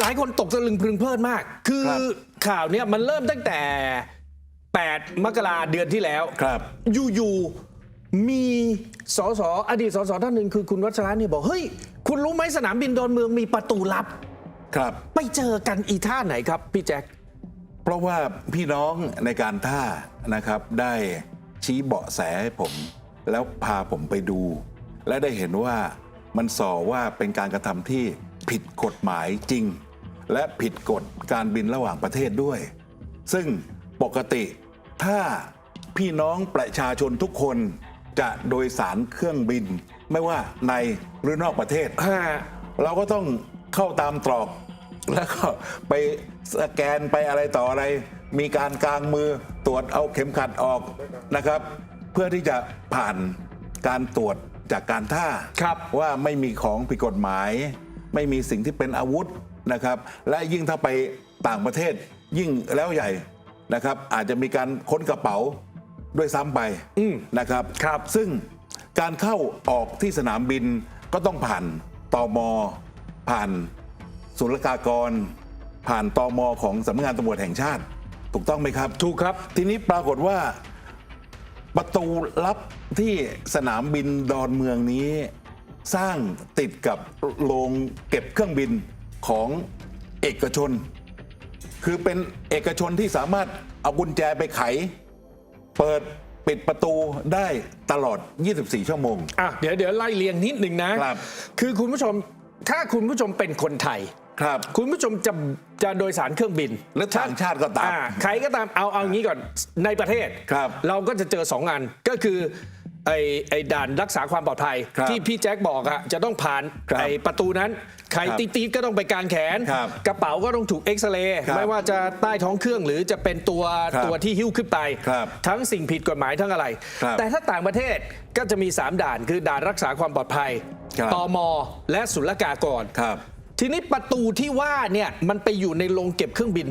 หลายคนตกตะลึงพึงเพลิดมาก คือครับข่าวเนี้ยมันเริ่มตั้งแต่ 8 มกราเดือนที่แล้วครับ อยู่ๆมีสสอดีตสสท่านหนึ่งคือคุณวัชระเนี่ยบอก เฮ้ย คุณรู้ไหมสนามบินดอนเมืองมีประตูลับ ครับ ไปเจอกันอีท่าไหนครับ พี่แจ็ค เพราะว่าพี่น้องในการท่านะครับได้ชี้เบาะแสให้ผม แล้วพาผมไปดู และได้เห็นว่ามันส่อว่าเป็นการกระทำที่ผิดกฎหมายจริง และผิดกฎการบินระหว่างประเทศด้วย ซึ่งปกติถ้าพี่น้องประชาชนทุกคนจะโดยสารเครื่องบิน ไม่ว่าในหรือนอกประเทศ เราก็ต้องเข้าตามตรอก แล้วก็ไปสแกนไปอะไรต่ออะไร มีการกางมือตรวจเอาเข็มขัดออกนะครับ เพื่อที่จะผ่านการตรวจจากการท่าครับว่าไม่มีของผิดกฎหมาย ไม่มีสิ่งที่เป็นอาวุธ นะครับและยิ่งถ้าไปต่างประเทศยิ่งแล้วใหญ่นะครับอาจจะมีการค้นกระเป๋าด้วยซ้ำไปนะครับครับ ซึ่งการเข้าออกที่สนามบินก็ต้องผ่านตอมผ่านศุลกากร ผ่านตอมของสำนักงานตำรวจแห่งชาติ ถูกต้องไหมครับ ถูกครับ ทีนี้ปรากฏว่าประตูลับที่สนามบินดอนเมืองนี้ สร้างติดกับโรงเก็บเครื่องบิน ของเอกชน คือเป็นเอกชนที่สามารถเอากุญแจไปไข เปิดปิดประตูได้ตลอด 24 ชั่วโมง อะเดี๋ยวเดี๋ยวไล่เรียงนิดหนึ่งนะครับ คือคุณผู้ชมถ้าคุณผู้ชมเป็นคนไทย ครับ คุณผู้ชมจะจะโดยสารเครื่องบินและต่างชาติก็ตามอ่ใครก็ตามเอาเอางี้ก่อนในประเทศ ครับ เราก็จะเจอสองงานก็คือ ไอ้ไอ้ด่านรักษาความปลอดภัย ครับที่พี่แจ็คบอกอะจะต้องผ่านครับไอ้ประตูนั้น ใครครับตีดๆก็ต้องไปกางแขน ครับกระเป๋าก็ต้องถูกเอ็กซเรย์ครับไม่ว่าจะใต้ท้องเครื่องหรือจะเป็นตัวครับตัวที่หิ้วขึ้นไป ครับทั้งสิ่งผิดกฎหมายทั้งอะไร ครับแต่ถ้าต่างประเทศก็จะมี 3 ด่านคือด่านรักษาความปลอดภัยครับ ตมและศุลกากร ครับ ทีนี้ประตูที่ว่าเนี่ยมันไปอยู่ในโรงเก็บเครื่องบิน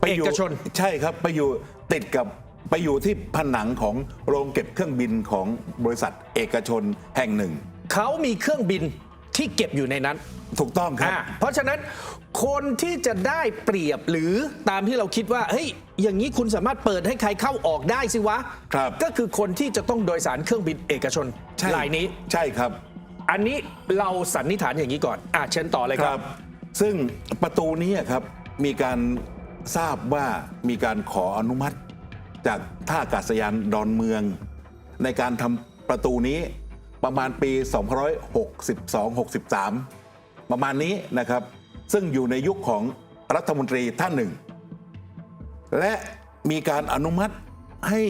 ไปเออยู่กชน ใช่ครับไปอยู่ติดกับ ไปอยู่ที่ผนังของโรงเก็บเครื่องบินของบริษัทเอกชนแห่งหนึ่ง เขามีเครื่องบินที่เก็บอยู่ในนั้นถูกต้องครับอ่าเพราะฉะนั้นคนที่จะได้เปรียบหรือตามที่เราคิดว่าเฮ้ยอย่างนี้คุณสามารถเปิดให้ใครเข้าออกได้สิวะครับก็คือคนที่จะต้องโดยสารเครื่องบินเอกชนใช่รายนี้ ใช่ครับ อันนี้เราสันนิษฐานอย่างนี้ก่อนอะเชิญต่อเลยคครัรับบซึ่งประตูนี้ครับมีการทราบว่ามีการขออนุมัติ จากท่าอากาศยานดอนเมือง ในการทำประตูนี้ประมาณปี 2562-63 ประมาณนี้นะครับ ซึ่งอยู่ในยุคของรัฐมนตรีท่านหนึ่ง และมีการอนุมัติให้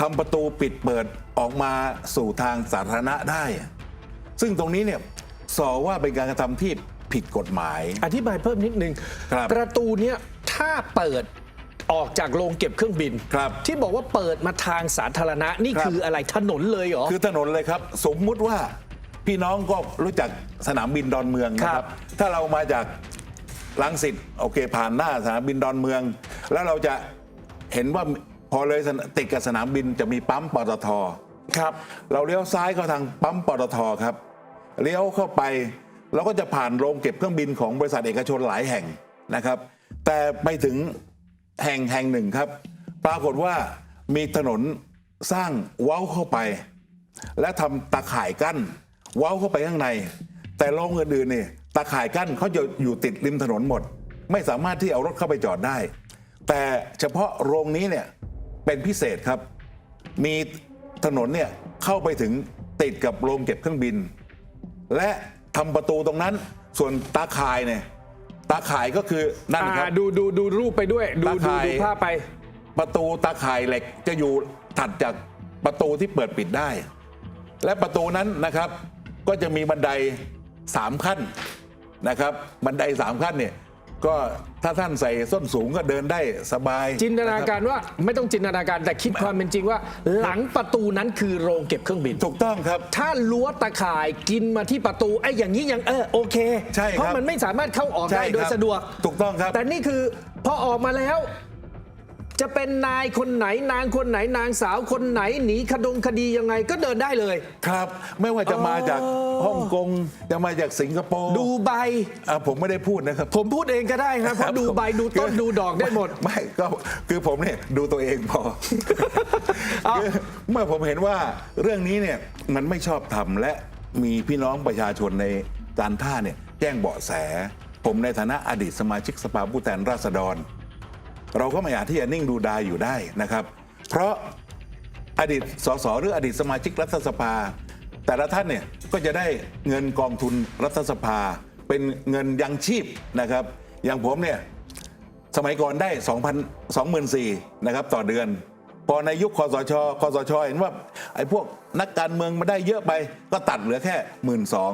ทำประตูปิดเปิดออกมาสู่ทางสาธารณะได้ ซึ่งตรงนี้เนี่ยสอว่าเป็นการกระทำที่ผิดกฎหมาย อธิบายเพิ่มนิดนึงครับประตูเนี้ยถ้าเปิด ออกจากโรงเก็บเครื่องบิน ครับ ที่บอกว่าเปิดมาทางสาธารณะนี่ครับ คืออะไรถนนเลยเหรอ คือถนนเลยครับ สมมุติว่าพี่น้องก็รู้จักสนามบินดอนเมืองนะคครัรับ บ ถ้าเรามาจากลังสิตโอเคผ่านหน้าสนามบินดอนเมือง แล้วเราจะเห็นว่าพอเลยสนติดกับสนามบินจะมีปั๊มปตท ครับ เราเลี้ยวซ้ายเข้าทางปั๊มปตทครับเลี้ยวเข้าไปเราก็จะผ่านโรงเก็บเครื่องบินของบริษัทเอกชนหลายแห่งนะครับ แต่ไปถึง แห่งแห่งหนึ่งครับ ปรากฏว่ามีถนนสร้างเว้าเข้าไป และทำตาข่ายกั้น เว้าเข้าไปข้างใน แต่โรงอื่นๆนี่ตาข่ายกั้นเขาจะอยู่ติดริมถนนหมด ไม่สามารถที่เอารถเข้าไปจอดได้ แต่เฉพาะโรงนี้เนี่ยเป็นพิเศษครับ มีถนนเนี่ยเข้าไปถึงติดกับโรงเก็บเครื่องบิน และทำประตูตรงนั้นส่วนตาข่ายเนี่ย ตาข่ายก็คือนั่นครับ อ่าดูดูดูรูปไปด้วย ดูตาดูข่าย ดูภาพไป ประตูตาข่ายเหล็กจะอยู่ถัดจากประตูที่เปิดปิดได้ และประตูนั้นนะครับ ก็จะมีบันไดสามขั้นนะครับ บันไดสามขั้นเนี่ย ก็ถ้าท่านใส่ส้นสูงก็เดินได้สบายจินตนาการว่าไม่ต้องจินตนาการแต่คิดความเป็นจริงว่า หลังประตูนั้นคือโรงเก็บเครื่องบิน ถูกต้องครับ ถ้ารั้วตะข่ายกินมาที่ประตูไอ้อย่างนี้ยังเออโอเค ใช่ครับเพราะมันไม่สามารถเข้าออกได้ใช่ครับโดยสะดวก ถูกต้องครับ แต่นี่คือพอออกมาแล้ว จะเป็นนายคนไหนนางคนไหนนางสาวคนไหนหนีคดงคดียังไงก็เดินได้เลย ครับ ไม่ว่าจะมาจากฮ่องกงจะมาจากสิงคโปร์ดูใบอะผมไม่ได้พูดนะครับ ผมพูดเองก็ได้ครับเพราะดูใบดูต้นดูดอกได้หมด ไม่ก็คือผมเนี่ยดูตัวเองพอเอาคือเมื่อผมเห็นว่าเรื่องนี้เนี่ยมันไม่ชอบทำและมีพี่น้องประชาชนในการท่าเนี่ยแจ้งเบาะแส ผมในฐานะอดีตสมาชิกสภาผู้แทนราษฎร เราก็ไม่อาจที่จะนิ่งดูดายอยู่ได้นะครับ เพราะอดีตสสหรืออดีตสมาชิกรัฐสภา แต่ละท่านเนี่ยก็จะได้เงินกองทุนรัฐสภา เป็นเงินยังชีพนะครับ อย่างผมเนี่ยสมัยก่อนได้ 2,000 24,000นะครับต่อเดือน พอในยุคคอสชคอสชเห็นว่าไอ้พวกนักการเมืองมาได้เยอะไปก็ตัดเหลือแค่1 2ื่นสอง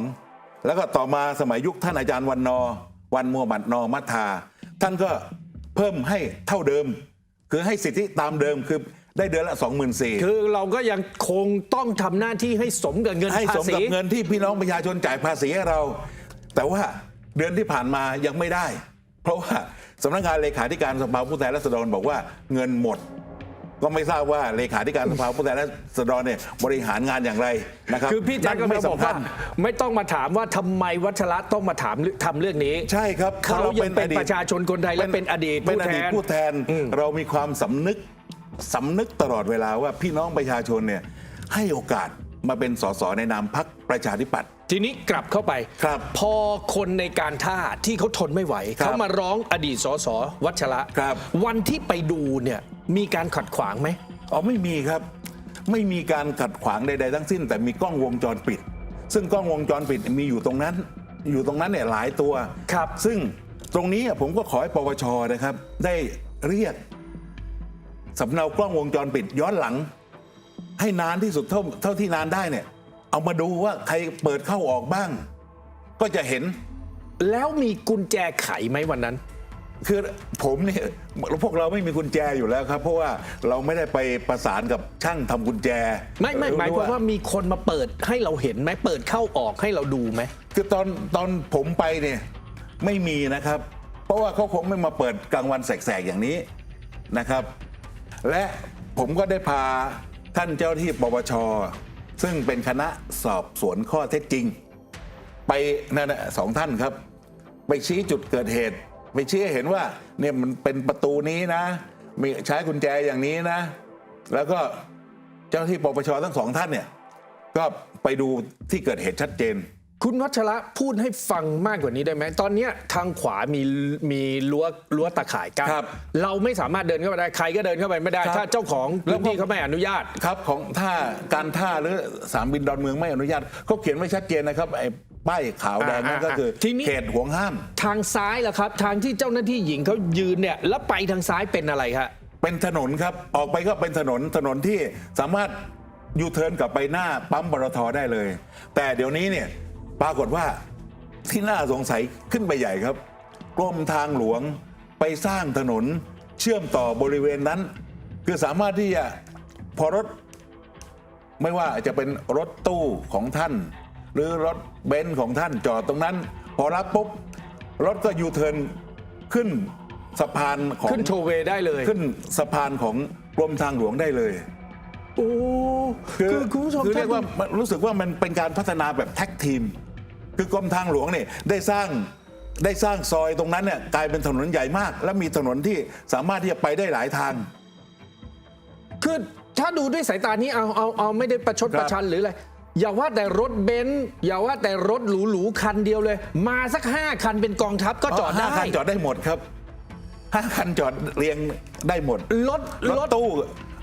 แล้วก็ต่อมาสมัยยุคท่านอาจารย์วันนอ วันมัวบัดนอมัทธาท่านก็ เพิ่มให้เท่าเดิม คือให้สิทธิตามเดิมคือได้เดือนละ 24,000คือเราก็ยังคงต้องทำหน้าที่ให้สมกับเงินให้ภาสมษีกับเงินที่พี่น้องประชาชนจ่ายภาษีให้เรา แต่ว่าเดือนที่ผ่านมายังไม่ได้ เพราะว่าสำนักงานเลขาธิการสภาผู้แทนราษฎรบอกว่าเงินหมด ก็ไม่ทราบว่าเลขาธิการสภาผู้แทนราษฎรเนี่ยบริหารงานอย่างไรนะครับคือพี่แจ๊คก็นั่นไม่ไม่บอกสำคัว่าญไม่ต้องมาถามว่าทำไมวัชระต้องมาถามทำเรื่องนี้ ใช่ครับเขาพะยังเป็นประชาชนคนไทยและเป็นอดีตเป็นอดีตผู้ผู้แทแทนนอืมเรามีความสำนึกสำนึกตลอดเวลาว่าพี่น้องประชาชนเนี่ยให้โอกาสมาเป็นสสในนามพรรคประชาธิปัตย์ทีนี้กลับเข้าไปครับพอคนในการท่าที่เขาทนไม่ไหวครับเขามาร้องอดีตสสวัชระครับวันที่ไปดูเนี่ย มีการขัดขวางไหม อ๋อไม่มีครับ ไม่มีการขัดขวางใด ๆ ทั้งสิ้น แต่มีกล้องวงจรปิด ซึ่งกล้องวงจรปิดมีอยู่ตรงนั้น อยู่ตรงนั้นเนี่ยหลายตัวครับ ซึ่งตรงนี้ผมก็ขอให้ปปชนะครับ ได้เรียกสำเนากล้องวงจรปิดย้อนหลัง ให้นานที่สุดเท่าเท่าที่นานได้เนี่ย เอามาดูว่าใครเปิดเข้าออกบ้าง ก็จะเห็น แล้วมีกุญแจไขไหมวันนั้น คือผมเนี่ยพวกเราไม่มีกุญแจอยู่แล้วครับ เพราะว่าเราไม่ได้ไปประสานกับช่างทำกุญแจ ไม่ไม่หมายความว่ามีคนมาเปิดให้เราเห็นไหมเปิดเข้าออกให้เราดูไหมคือตอนตอนผมไปเนี่ยไม่มีนะครับ เพราะว่าเขาคงไม่มาเปิดกลางวันแสกๆอย่างนี้นะครับ และผมก็ได้พาท่านเจ้าที่ปปชซึ่งเป็นคณะสอบสวนข้อเท็จจริง ไปนั่นนะสองท่านครับ ไปชี้จุดเกิดเหตุ ไปชี้ให้เห็นว่าเนี่ยมันเป็นประตูนี้นะ มีใช้กุญแจอย่างนี้นะ แล้วก็เจ้าหน้าที่ปปชทั้งสองท่านเนี่ย ก็ไปดูที่เกิดเหตุชัดเจน คุณวัชระพูดให้ฟังมากกว่านี้ได้ไหมตอนเนี้ยทางขวามีมีรั้วรั้วตะข่ายกั้นครับเราไม่สามารถเดินเข้าไปได้ใครก็เดินเข้าไปไม่ได้ ครับถ้าเจ้าของแล้พื้วนก็ ที่เขาไม่อนุญาต ครับของท่าการท่าหรือสนามบินดอนเมืองไม่อนุญาตเขาเขียนไว้ชัดเจนนะครับไอ้ ป้ายขาวแดงนั่นก็คือทีนี้เขตห่วงห้าม ทางซ้ายล่ะครับ ทางที่เจ้าหน้าที่หญิงเขายืนเนี่ย แล้วไปทางซ้ายเป็นอะไรครับเป็นถนนครับออกไปก็เป็นถนนถนนที่สามารถยูเทิร์นกลับไปหน้าปั๊มปตทได้เลย แต่เดี๋ยวนี้เนี่ยปรากฏว่าที่น่าสงสัยขึ้นไปใหญ่ครับกรมทางหลวงไปสร้างถนนเชื่อมต่อบริเวณนั้น คือสามารถที่จะพอรถ ไม่ว่าจะเป็นรถตู้ของท่าน หรือรถเบนซ์ของท่านจอดตรงนั้น พอรับปุ๊บ รถก็ยูเทิร์นขึ้นสะพานของขึ้นโทเวย์ได้เลยขึ้นสะพานของกรมทางหลวงได้เลยโอ้คือคุณผู้ชมคือเรียกว่าถ้รู้สึกว่ามันเป็นการพัฒนาแบบแท็กทีม คือกรมทางหลวงเนี่ยได้สร้างได้สร้างซอยตรงนั้นเนี่ยกลายเป็นถนนใหญ่มาก และมีถนนที่สามารถที่จะไปได้หลายทาง คือถ้าดูด้วยสายตานี้เอาเอาเอาไม่ได้ประชดครับประชันหรืออะไร อย่าว่าแต่รถเบนซ์อย่าว่าแต่รถหรูๆคันเดียวเลย มาสักห้าคันเป็นกองทัพก็จอดได้ ห้าคันจอดได้หมดครับห้าคันจอดเรียงได้หมด รถรถตู้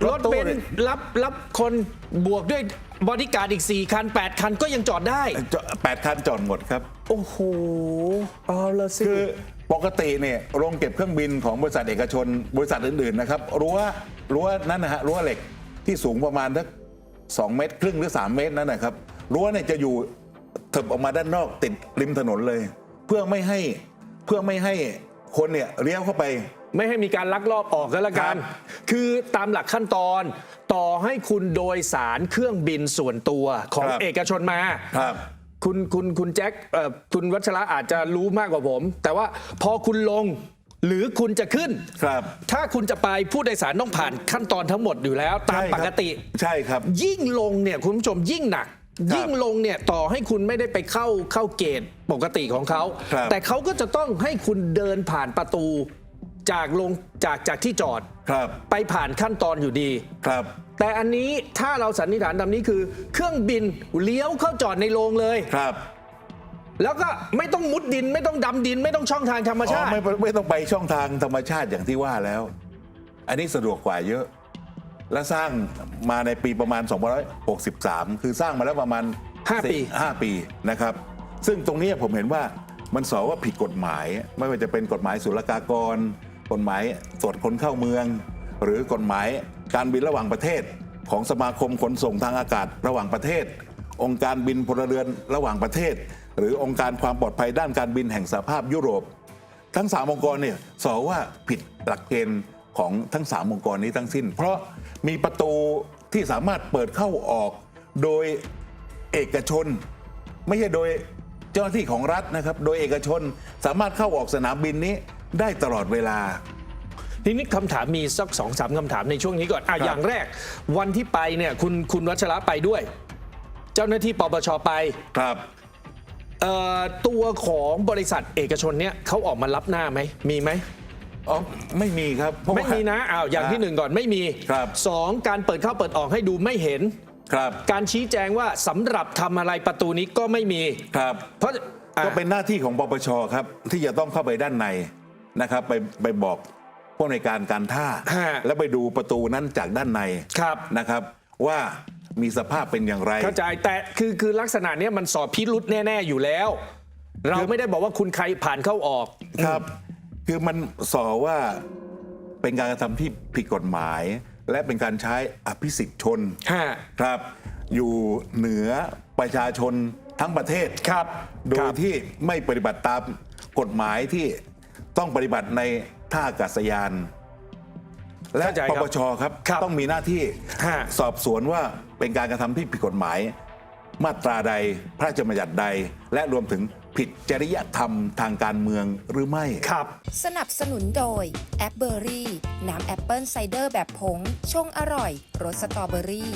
รถตู้เบนเนี่ยซ์รับรับคนบวกด้วยบอดี้การ์ดอีก 4 คัน 8 คันก็ยังจอดได้ จอดแปดคันจอดหมดครับ โอ้โหเอาละสิ คือปกติเนี่ยโรงเก็บเครื่องบินของบริษัทเอกชน บริษัทอื่นๆนะครับรั้วรั้วนั่นนะฮะรั้วเหล็กที่สูงประมาณสัก สองเมตร ครึ่งหรือ 3 เมตรนั่นนะครับรั้วเนี่ยจะอยู่เถิบออกมาด้านนอกติดริมถนนเลย เพื่อไม่ให้เพื่อไม่ให้คนเนี่ยเลี้ยวเข้าไป ไม่ให้มีการลักลอบออกกันละกันครับคือตามหลักขั้นตอน ต่อให้คุณโดยสารเครื่องบินส่วนตัวของครับเอกชนมาครับคุณคุณคุณแจ็คเอ่อคุณวัชระอาจจะรู้มากกว่าผม แต่ว่าพอคุณลง หรือคุณจะขึ้น ครับ ถ้าคุณจะไปผู้โดยสารต้องผ่านขั้นตอนทั้งหมดอยู่แล้ว ตามใช่ปครับกติ ใช่ครับ ยิ่งลงเนี่ยคุณผู้ชมยิ่งหนัก ครับยิ่งลงเนี่ยต่อให้คุณไม่ได้ไปเข้าเข้าเกณฑ์ปกติของเขา ครับ แต่เขาก็จะต้องให้คุณเดินผ่านประตูจากลงจากจากที่จอด ครับไปผ่านขั้นตอนอยู่ดี ครับ แต่อันนี้ถ้าเราสันนิษฐานตามนี้คือ เครื่องบินเลี้ยวเข้าจอดในโรงเลย ครับ แล้วก็ไม่ต้องมุดดินไม่ต้องดำดิน ไม่ต้องช่องทางธรรมอ๋อชาติไม่ไม่ต้องไปช่องทางธรรมชาติอย่างที่ว่าแล้ว อันนี้สะดวกกว่าเยอะ และสร้างมาในปีประมาณ 2563 คือสร้างมาแล้วประมาณห้าปีห้าปีนะครับ ซึ่งตรงนี้ผมเห็นว่ามันสอว่าผิดกฎหมาย ไม่ว่าจะเป็นกฎหมายศุลกากร กฎหมายตรวจคนเข้าเมือง หรือกฎหมายการบินระหว่างประเทศ ของสมาคมขนส่งทางอากาศระหว่างประเทศ องค์การบินพลเรือนระหว่างประเทศ หรือองค์การความปลอดภัยด้านการบินแห่งสหภาพยุโรป ทั้งสามองค์กรเนี่ยสอว่าผิดหลักเกณฑ์ของทั้งสามองค์กรนี้ทั้งสิ้น เพราะมีประตูที่สามารถเปิดเข้าออกโดยเอกชน ไม่ใช่โดยเจ้าหน้าที่ของรัฐนะครับ โดยเอกชนสามารถเข้าออกสนามบินนี้ได้ตลอดเวลาทีนี้คำถามมีสักสองสามคำถามในช่วงนี้ก่อนอะครับอย่างแรก วันที่ไปเนี่ยคุณคุณวัชระไปด้วย เจ้าหน้าที่ปปชไปครับเอ่อ ตัวของบริษัทเอกชนเนี่ยเขาออกมารับหน้าไหมมีไหมอ๋อไม่มีครับเพราว่า ไม่มีนะอ้าวอย่างที่หนึ่งก่อนไม่มีครับ สองการเปิดเข้าเปิดออกให้ดูไม่เห็น ครับ การชี้แจงว่าสำหรับทำอะไรประตูนี้ก็ไม่มี ครับ เพราะอะ ก็เป็นหน้าที่ของปปชครับ ที่จะต้องเข้าไปด้านในนะครับ ไปไปบอกผู้ในวยการการท่า ฮะ แล้วไปดูประตูนั้นจากด้านในครับ นะครับ ว่า มีสภาพเป็นอย่างไร เข้าใจแต่คือคือลักษณะเนี้ยมันสอบพิรุษแน่ ๆ อยู่แล้ว เราไม่ได้บอกว่าคุณใครผ่านเข้าออก ครับ คือมันสอว่าเป็นการกระทำที่ผิดกฎหมาย และเป็นการใช้อภิสิทธิชนฮะครับ อยู่เหนือประชาชนทั้งประเทศครับ โดคยรับที่ไม่ปฏิบัติตามกฎหมายที่ต้องปฏิบัติในท่าอากาศยาน และเข้าใจปครับปชครับครับต้องมีหน้าที่ฮะสอบสวนว่าเป็นการกระทำที่ผิดกฎหมาย มาตราใดพระราชบัญญัติใด และรวมถึงผิดจริยธรรมทางการเมืองหรือไม่ ครับ สนับสนุนโดย แอปเบอรี่ น้ำแอปเปิลไซเดอร์แบบผง ชงอร่อย รสสตรอเบอรี่